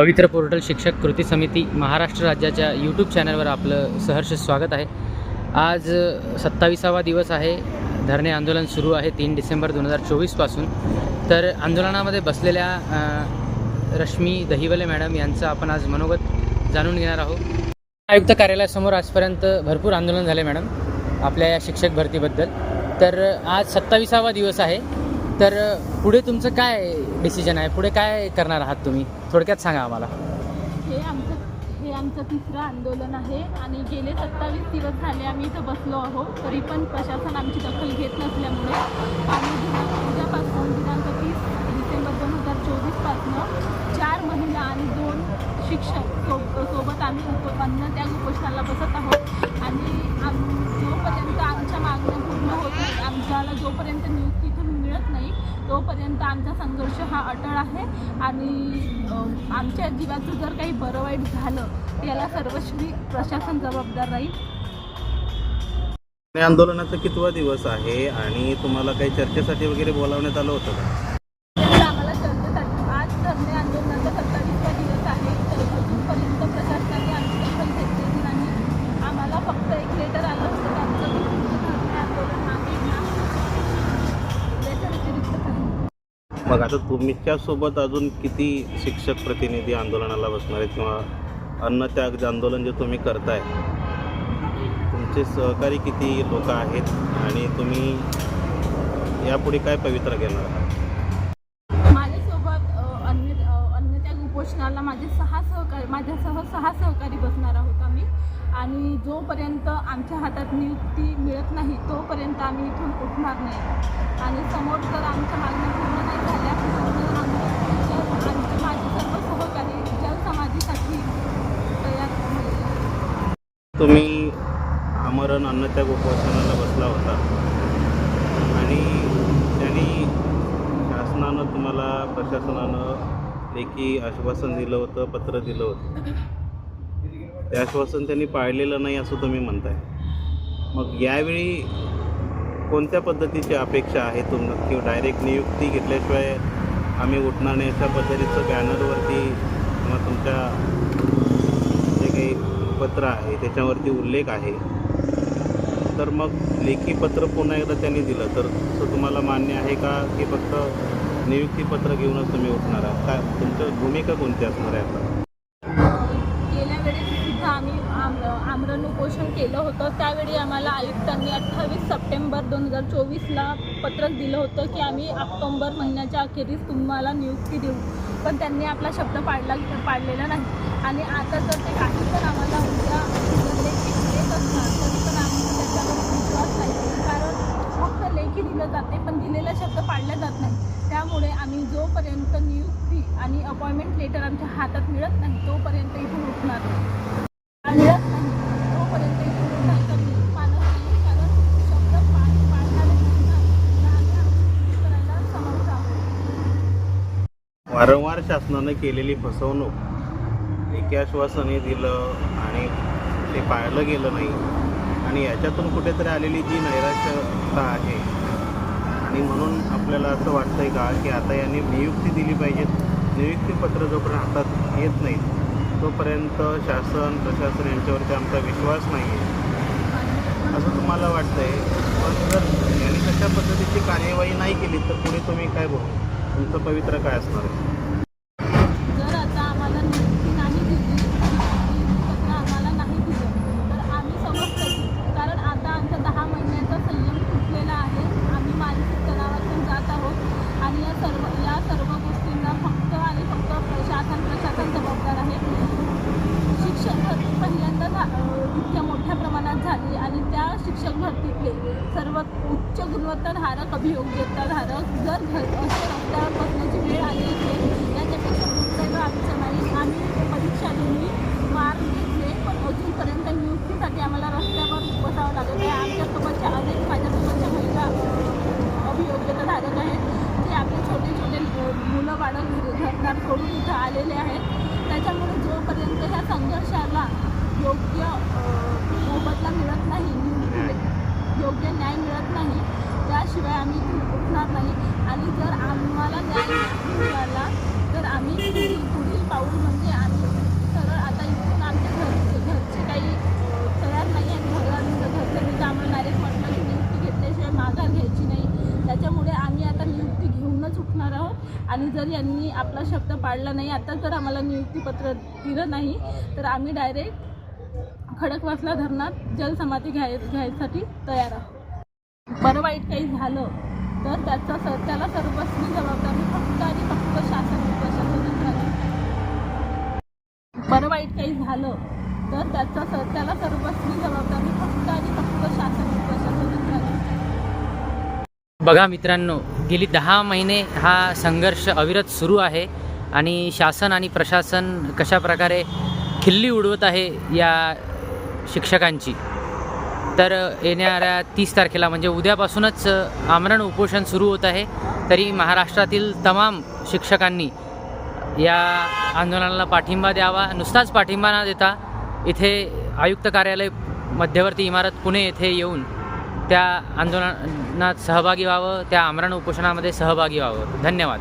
पवित्र पोर्टल शिक्षक कृती समिती महाराष्ट्र राज्याच्या यूट्यूब चॅनलवर आपलं सहर्ष स्वागत आहे. आज सत्तावीसावा दिवस आहे. धरणे आंदोलन सुरू आहे तीन डिसेंबर दोन हजार चोवीसपासून तर आंदोलनामध्ये बसलेल्या रश्मी दहिवले मॅडम यांचं आपण आज मनोगत जाणून घेणार आहोत. आयुक्त कार्यालयासमोर आजपर्यंत भरपूर आंदोलन झाले मॅडम आपल्या या शिक्षक भरतीबद्दल. तर आज सत्तावीसावा दिवस आहे. तर पुढे तुमचं काय डिसिजन आहे? पुढे काय करणार आहात तुम्ही? थोडक्यात सांगा आम्हाला. हे आमचं हे आमचं तिसरं आंदोलन आहे आणि गेले सत्तावीस दिवस झाले आम्ही इथं बसलो आहोत. तरी पण प्रशासन आमची दखल घेत नसल्यामुळे आम्ही उद्यापासून दिनांक तीस डिसेंबर दोन हजार चोवीसपासनं चार महिला आणि दोन शिक्षक सो सोबत आम्ही अन्न त्या उपोषणाला बसत आहोत. आणि आम जोपर्यंत आमच्या मागण्या पूर्ण होत नाही आमच्याला जोपर्यंत नियुक्ती मिळत नाही. तोपर्यंत आमचा संघर्ष हा अटळ आहे आणि आमच्या जीवाचं जर काही बरं वाईट झालं याला सर्वश्री प्रशासन जबाबदार राहील. आंदोलनाचा कितवा दिवस आहे आणि तुम्हाला काही चर्चेसाठी वगैरे बोलावण्यात आलं होतं का? मग आता तुमच्यासोबत अजून किती शिक्षक प्रतिनिधी आंदोलनाला बसणार आहेत किंवा अन्नत्याग जे आंदोलन जे तुम्ही करताय तुमचे सहकारी किती लोक आहेत आणि तुम्ही यापुढे काय पवित्र घेणार आहात? माझ्यासोबत अन्न अन्य अन्नत्याग उपोषणाला माझे सहा सहकारी माझ्यासह सहा सहकारी बसणार आहोत आम्ही. आणि जोपर्यंत आमच्या हातात नियुक्ती मिळत नाही तोपर्यंत आम्ही इथून उठणार नाही. आणि समोर जर आमच्या मागण्या पूर्ण नाही झाल्या तर आम्ही जल- आमचे माझे सर्व सहकारी जलसमाधीसाठी तयार झालेले आहेत. तुम्ही आमरण अन्नत्याग उपोषणाला बसला होता. आणि त्यांनी शासनानं तुम्हाला प्रशासनानं लेखी आश्वासन दिलं होतं पत्र दिलं होतं. ते आश्वासन त्यांनी पाळलेलं नाही असं तुम्ही म्हणताय. मग यावेळी कोणत्या पद्धतीची अपेक्षा आहे तुम की डायरेक्ट नियुक्ती घेतल्याशिवाय आम्ही उठणार नाही अशा पद्धतीचं बॅनरवरती किंवा तुमच्या पत्र आहे त्याच्यावरती उल्लेख आहे. तर मग लेखी पत्र पुन्हा एकदा त्यांनी दिलं. तर असं तुम्हाला मान्य आहे का की फक्त नियुक्तीपत्र घेऊनच तुम्ही उठणार आहात? काय तुमची भूमिका कोणती असणार आहे आता? आम्ही आमरण उपोषण केलं होतं. त्यावेळी आम्हाला आयुक्तांनी अठ्ठावीस सप्टेंबर दोन हजार चोवीसला पत्रक दिलं होतं की आम्ही ऑक्टोंबर महिन्याच्या अखेरीस तुम्हाला नियुक्ती देऊ. पण त्यांनी आपला शब्द पाडला पाडलेला नाही. आणि आता जर ते काही पण आम्हाला उद्या म्हणजे लेखी देत असणार. तरी पण त्याच्यावर विश्वास नाही. कारण फक्त लेखी दिलं जाते पण दिलेला शब्द पाडला जात नाही. त्यामुळे आम्ही जोपर्यंत नियुक्ती आणि अपॉइंटमेंट लेटर आमच्या हातात मिळत नाही तोपर्यंत इथून उठणार नाही मिळत नाही तोपर्यंत इथून उठणार तर मी मानत नाही कारण शब्द पाड पाडणारे नसणार तर आम्ही आमची करायला समर्थ आहोत वारंवार शासनानं केलेली फसवणूक लेखी आश्वासने दिलं आणि ते पाळलं गेलं नाही. आणि याच्यातून कुठेतरी आलेली जी नैराश्यता आहे. आणि म्हणून आपल्याला असं वाटतंय का की आता यांनी नियुक्ती दिली पाहिजे नियुक्तीपत्र जोपर्यंत हातात येत नाही तोपर्यंत शासन प्रशासन यांच्यावरती आमचा विश्वास नाही आहे असं तुम्हाला वाटतंय? पण जर यांनी कशा पद्धतीची कार्यवाही नाही केली तर पुढे तुम्ही काय बोलू तुमचं पवित्र काय असणार आहे जर आता आम्हाला नियुक्ती नाही दिली पत्र आम्हाला नाही दिलं तर आम्ही समजतो की कारण आता आमचा दहा महिन्याचा संयम तुटलेला आहे आम्ही मानसिक तणावातून जात आहोत आणि या सर्व या सर्व गोष्टींना फक्त आणि फक्त प्रशासन प्रशासन जबाबदार आहे शिक्षक भरती पहिल्यांदा झा- अं, इतक्या मोठ्या प्रमाणात झाली आणि त्या शिक्षक भरतीतले सर्व उच्च गुणवत्ताधारक अभियोग्यताधारक जर घर असे रस्त्यावर बसण्याची वेळ आली असेल याच्यापेक्षा दुर्दैव आमचं नाही आम्ही परीक्षा दिली मार घेतले पण अजूनपर्यंत नियुक्तीसाठी आम्हाला रस्त्यावर बसावं लागत आहे आमच्यासोबतच्या अनेक माझ्यासोबतच्या महिला अं, अभियोग्यताधारक आहेत. ते आपले छोटे छोटे मुलं बाळं घरदार सोडून इथं आलेले आहेत. त्याच्यामुळे जोपर्यंत ह्या संघर्षाला योग्य मोबदला मिळत नाही योग्य न्याय मिळत नाही त्याशिवाय आम्ही उठणार नाही. आणि जर आम्हाला मिळाला तर आम्ही पुढील पाऊल म्हणजे आम्ही सरळ आता इथून आमच्या घर घरचे काही तयार नाही आहेत. घरांचं घरचं मी जामणारे म्हटलं की नियुक्ती घेतल्याशिवाय माघार घ्यायची नाही. त्याच्यामुळे आम्ही आता नियुक्ती घेऊनच उठणार आहोत. आणि जर यांनी आपला शब्द पाळला नाही आता जर आम्हाला नियुक्तीपत्र दिलं नाही तर आम्ही डायरेक्ट खडकवासला धरणात जलसमाधी घ्याय घ्यायसाठी तयार आहोत. बरं वाईट काही झालं तर त्याचा सर त्याला सर्वस्वी जबाबदारी फक्त आणि फक्त शासन प्रशासनच राहील. बरं वाईट काही झालं तर त्याचा सर त्याला सर्वस्वी जबाबदारी फक्त आणि फक्त शासन प्रशासनच राहील. बघा मित्रांनो गेली दहा महिने हा संघर्ष अविरत सुरू आहे आणि शासन आणि प्रशासन कशा प्रकारे खिल्ली उडवत आहे या शिक्षकांची. तर येणाऱ्या तीस तारखेला म्हणजे उद्यापासूनच आमरण उपोषण सुरू होत आहे. तरी महाराष्ट्रातील तमाम शिक्षकांनी या आंदोलनाला पाठिंबा द्यावा. नुसताच पाठिंबा न देता इथे आयुक्त कार्यालय मध्यवर्ती इमारत पुणे येथे येऊन त्या आंदोलनात सहभागी व्हावं त्या आमरण उपोषणामध्ये सहभागी व्हावं. धन्यवाद.